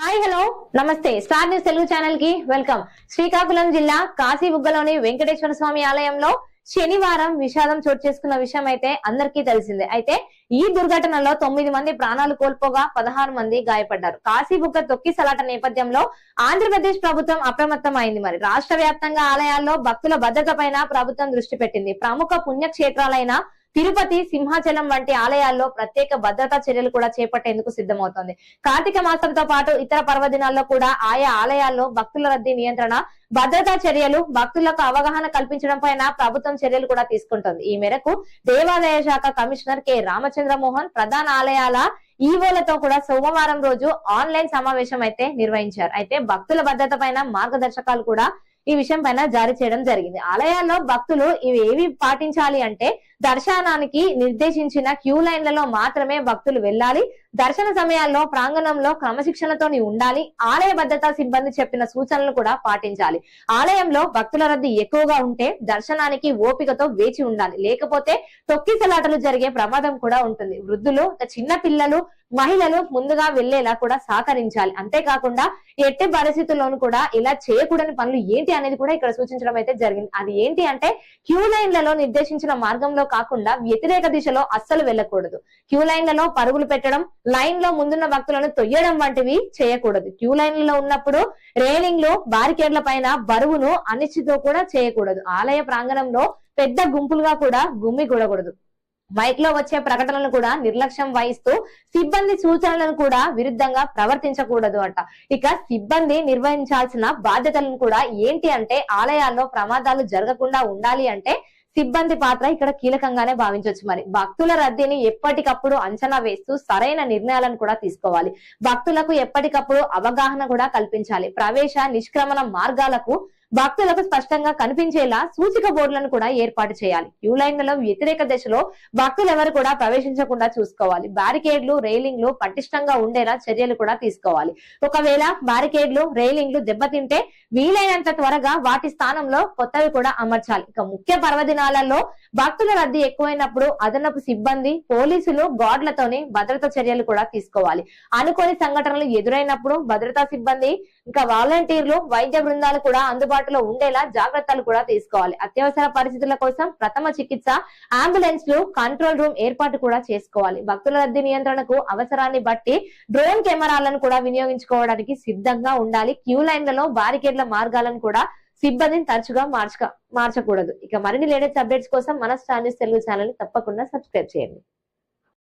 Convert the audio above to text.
Hi hello. నమస్తే. Star news Telugu ఛానల్కి welcome. Srikakulam జిల్లా కాశీబుగ్గలోని వెంకటేశ్వర స్వామి ఆలయంలో శనివారం విషాదం చోటు చేసుకున్న విషయం అయితే అందరికీ తెలిసిందే. అయితే ఈ దుర్ఘటనలో తొమ్మిది మంది ప్రాణాలు కోల్పోగా పదహారు మంది గాయపడ్డారు. కాశీబుగ్గ తొక్కిసలాట నేపథ్యంలో ఆంధ్రప్రదేశ్ ప్రభుత్వం అప్రమత్తం అయింది మరి. రాష్ట్ర వ్యాప్తంగా ఆలయాల్లో భక్తుల భద్రత పైన ప్రభుత్వం దృష్టి పెట్టింది. ప్రముఖ పుణ్యక్షేత్రాలైన తిరుపతి సింహాచలం వంటి ఆలయాల్లో ప్రత్యేక భద్రతా చర్యలు కూడా చేపట్టేందుకు సిద్ధమవుతోంది. కార్తీక మాసంతో పాటు ఇతర పర్వదినాల్లో కూడా ఆయా ఆలయాల్లో భక్తుల రద్దీ నియంత్రణ భద్రతా చర్యలు భక్తులకు అవగాహన కల్పించడం పైన ప్రభుత్వం చర్యలు కూడా తీసుకుంటుంది. ఈ మేరకు దేవాదాయ శాఖ కమిషనర్ కె. రామచంద్ర మోహన్ ప్రధాన ఆలయాల ఈవోలతో కూడా సోమవారం రోజు ఆన్లైన్ సమావేశం అయితే నిర్వహించారు. అయితే భక్తుల భద్రత పైన మార్గదర్శకాలు కూడా ఈ విషయం పైన జారీ చేయడం జరిగింది. ఆలయాల్లో భక్తులు ఇవి ఏవి పాటించాలి అంటే దర్శనానికి నిర్దేశించిన క్యూ లైన్లలో మాత్రమే భక్తులు వెళ్ళాలి. దర్శన సమయాల్లో ప్రాంగణంలో క్రమశిక్షణతోని ఉండాలి. ఆలయ భద్రతా సిబ్బంది చెప్పిన సూచనలు కూడా పాటించాలి. ఆలయంలో భక్తుల రద్దీ ఎక్కువగా ఉంటే దర్శనానికి ఓపికతో వేచి ఉండాలి. లేకపోతే తొక్కిసలాటలు జరిగే ప్రమాదం కూడా ఉంటుంది. వృద్ధులు చిన్న పిల్లలు మహిళలు ముందుగా వెళ్ళేలా కూడా సహకరించాలి. అంతేకాకుండా ఎట్టి పరిస్థితుల్లోనూ కూడా ఇలా చేయకూడని పనులు ఏంటి అనేది కూడా ఇక్కడ సూచించడం అయితే జరిగింది. అది ఏంటి అంటే క్యూ లైన్లలో నిర్దేశించిన మార్గంలో కాకుండా వ్యతిరేక దిశలో అస్సలు వెళ్ళకూడదు. క్యూ లైన్లలో పరుగులు పెట్టడం లైన్లో ముందున్న భక్తులను తొయ్యడం వంటివి చేయకూడదు. క్యూ లైన్లలో ఉన్నప్పుడు రేలింగ్లు బారికేడ్ల పైన బరువును అనిశ్చితో కూడా చేయకూడదు. ఆలయ ప్రాంగణంలో పెద్ద గుంపులుగా కూడా గుమ్మి కూడకూడదు. మైక్లో వచ్చే ప్రకటనలు కూడా నిర్లక్ష్యం వహిస్తూ సిబ్బంది సూచనలను కూడా విరుద్ధంగా ప్రవర్తించకూడదు అంట. ఇక సిబ్బంది నిర్వహించాల్సిన బాధ్యతలను కూడా ఏంటి అంటే ఆలయాల్లో ప్రమాదాలు జరగకుండా ఉండాలి అంటే సిబ్బంది పాత్ర ఇక్కడ కీలకంగానే భావించవచ్చు మరి. భక్తుల రద్దీని ఎప్పటికప్పుడు అంచనా వేస్తూ సరైన నిర్ణయాలను కూడా తీసుకోవాలి. భక్తులకు ఎప్పటికప్పుడు అవగాహన కూడా కల్పించాలి. ప్రవేశ నిష్క్రమణ మార్గాలకు భక్తులకు స్పష్టంగా కనిపించేలా సూచిక బోర్డులను కూడా ఏర్పాటు చేయాలి. క్యూ లైన్లలో వ్యతిరేక దశలో భక్తులు ఎవరు కూడా ప్రవేశించకుండా చూసుకోవాలి. బ్యారికేడ్లు రైలింగ్లు పటిష్టంగా ఉండేలా చర్యలు కూడా తీసుకోవాలి. ఒకవేళ బ్యారికేడ్లు రైలింగ్లు దెబ్బతింటే వీలైనంత త్వరగా వాటి స్థానంలో కొత్తవి కూడా అమర్చాలి. ఇక ముఖ్య పర్వదినాలలో భక్తుల రద్దీ ఎక్కువైనప్పుడు అదనపు సిబ్బంది పోలీసులు గార్డులతోని భద్రతా చర్యలు కూడా తీసుకోవాలి. అనుకోని సంఘటనలు ఎదురైనప్పుడు భద్రతా సిబ్బంది ఇంకా వాలంటీర్లు వైద్య బృందాలు కూడా అందుబాటులో ఉండేలా జాగ్రత్తలు కూడా తీసుకోవాలి. అత్యవసర పరిస్థితుల కోసం ప్రథమ చికిత్స అంబులెన్స్లు కంట్రోల్ రూమ్ ఏర్పాటు కూడా చేసుకోవాలి. భక్తుల రద్దీ నియంత్రణకు అవసరాన్ని బట్టి డ్రోన్ కెమెరాలను కూడా వినియోగించుకోవడానికి సిద్ధంగా ఉండాలి. క్యూ లైన్లలో బారికేడ్ల మార్గాలను కూడా సిబ్బందిని తరచుగా మార్చక మార్చకూడదు. ఇక మరిన్ని లేటెస్ట్ అప్డేట్స్ కోసం మన స్టార్ న్యూస్ తెలుగు ఛానల్ తప్పకుండా సబ్స్క్రైబ్ చేయండి.